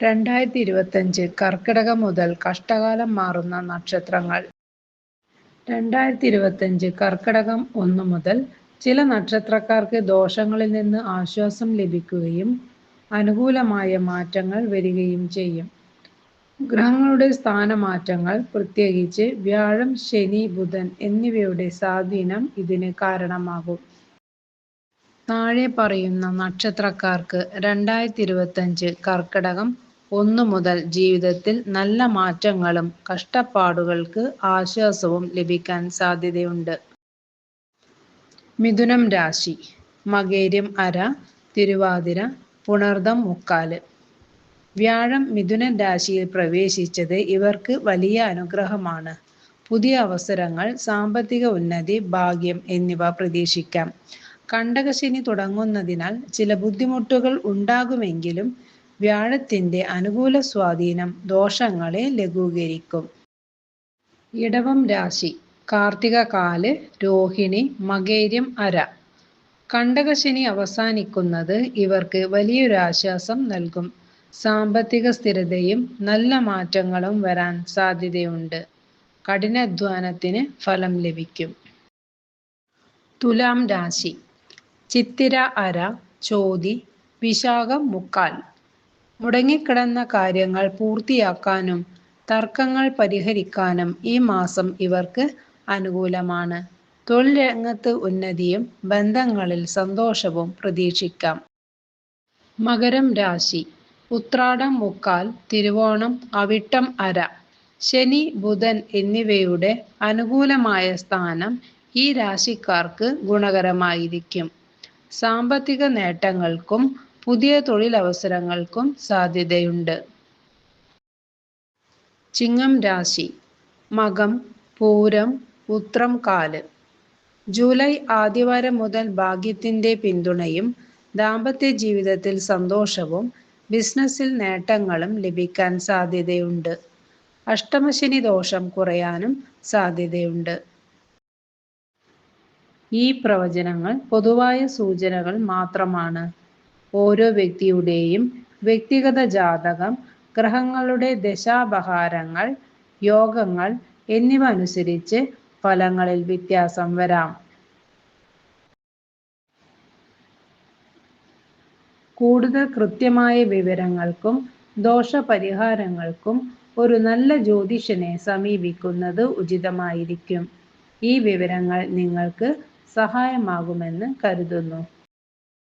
രണ്ടായിരത്തി ഇരുപത്തഞ്ച് കർക്കിടകം മുതൽ കഷ്ടകാലം മാറുന്ന നക്ഷത്രങ്ങൾ. രണ്ടായിരത്തി ഇരുപത്തഞ്ച് കർക്കിടകം ഒന്ന് മുതൽ ചില നക്ഷത്രക്കാർക്ക് ദോഷങ്ങളിൽ നിന്ന് ആശ്വാസം ലഭിക്കുകയും അനുകൂലമായ മാറ്റങ്ങൾ വരികയും ചെയ്യും. ഗ്രഹങ്ങളുടെ സ്ഥാനമാറ്റങ്ങൾ പ്രത്യേകിച്ച് വ്യാഴം ശനി ബുധൻ എന്നിവയുടെ സ്വാധീനം ഇതിന് കാരണമാകും. താഴെ പറയുന്ന നക്ഷത്രക്കാർക്ക് രണ്ടായിരത്തി ഇരുപത്തഞ്ച് കർക്കിടകം ഒന്നു മുതൽ ജീവിതത്തിൽ നല്ല മാറ്റങ്ങളും കഷ്ടപ്പാടുകൾക്ക് ആശ്വാസവും ലഭിക്കാൻ സാധ്യതയുണ്ട്. മിഥുനം രാശി മകേര്യം അര തിരുവാതിര പുണർദം മുക്കാൽ. വ്യാഴം മിഥുന രാശിയിൽ പ്രവേശിച്ചത് ഇവർക്ക് വലിയ അനുഗ്രഹമാണ്. പുതിയ അവസരങ്ങൾ സാമ്പത്തിക ഉന്നതി ഭാഗ്യം എന്നിവ പ്രതീക്ഷിക്കാം. കണ്ടകശനി തുടങ്ങുന്നതിനാൽ ചില ബുദ്ധിമുട്ടുകൾ ഉണ്ടാകുമെങ്കിലും വ്യാഴത്തിന്റെ അനുകൂല സ്വാധീനം ദോഷങ്ങളെ ലഘൂകരിക്കും. ഇടവം രാശി. കാർത്തിക കാൽ രോഹിണി മകേര്യം അര. കണ്ടകശനി അവസാനിക്കുന്നത് ഇവർക്ക് വലിയൊരു ആശ്വാസം നൽകും. സാമ്പത്തിക സ്ഥിരതയും നല്ല മാറ്റങ്ങളും വരാൻ സാധ്യതയുണ്ട്. കഠിനാധ്വാനത്തിന് ഫലം ലഭിക്കും. തുലാം രാശി. ചിത്തിര അര ചോതി വിശാഖം മുക്കാൽ. മുടങ്ങിക്കിടന്ന കാര്യങ്ങൾ പൂർത്തിയാക്കാനും തർക്കങ്ങൾ പരിഹരിക്കാനും ഈ മാസം ഇവർക്ക് അനുകൂലമാണ്. തൊഴിൽ രംഗത്ത് ഉന്നതിയും ബന്ധങ്ങളിൽ സന്തോഷവും പ്രതീക്ഷിക്കാം. മകരം രാശി. ഉത്രാടം മുക്കാൽ തിരുവോണം അവിട്ടം അര. ശനി ബുധൻ എന്നിവയുടെ അനുകൂലമായ സ്ഥാനം ഈ രാശിക്കാർക്ക് ഗുണകരമായിരിക്കും. സാമ്പത്തിക നേട്ടങ്ങൾക്കും പുതിയ തൊഴിലവസരങ്ങൾക്കും സാധ്യതയുണ്ട്. ചിങ്ങം രാശി. മകം പൂരം ഉത്രം കാൽ. ജൂലൈ ആദ്യവാരം മുതൽ ഭാഗ്യത്തിന്റെ പിന്തുണയും ദാമ്പത്യ ജീവിതത്തിൽ സന്തോഷവും ബിസിനസ്സിൽ നേട്ടങ്ങളും ലഭിക്കാൻ സാധ്യതയുണ്ട്. അഷ്ടമശനി ദോഷം കുറയാനും സാധ്യതയുണ്ട്. ഈ പ്രവചനങ്ങൾ പൊതുവായ സൂചനകൾ മാത്രമാണ്. ഓരോ വ്യക്തിയുടെയും വ്യക്തിഗത ജാതകം ഗ്രഹങ്ങളുടെ ദശാപഹാരങ്ങൾ യോഗങ്ങൾ എന്നിവ അനുസരിച്ച് ഫലങ്ങളിൽ വ്യത്യാസം വരാം. കൂടുതൽ കൃത്യമായ വിവരങ്ങൾക്കും ദോഷപരിഹാരങ്ങൾക്കും ഒരു നല്ല ജ്യോതിഷനെ സമീപിക്കുന്നത് ഉചിതമായിരിക്കും. ഈ വിവരങ്ങൾ നിങ്ങൾക്ക് സഹായമാകുമെന്ന് കരുതുന്നു.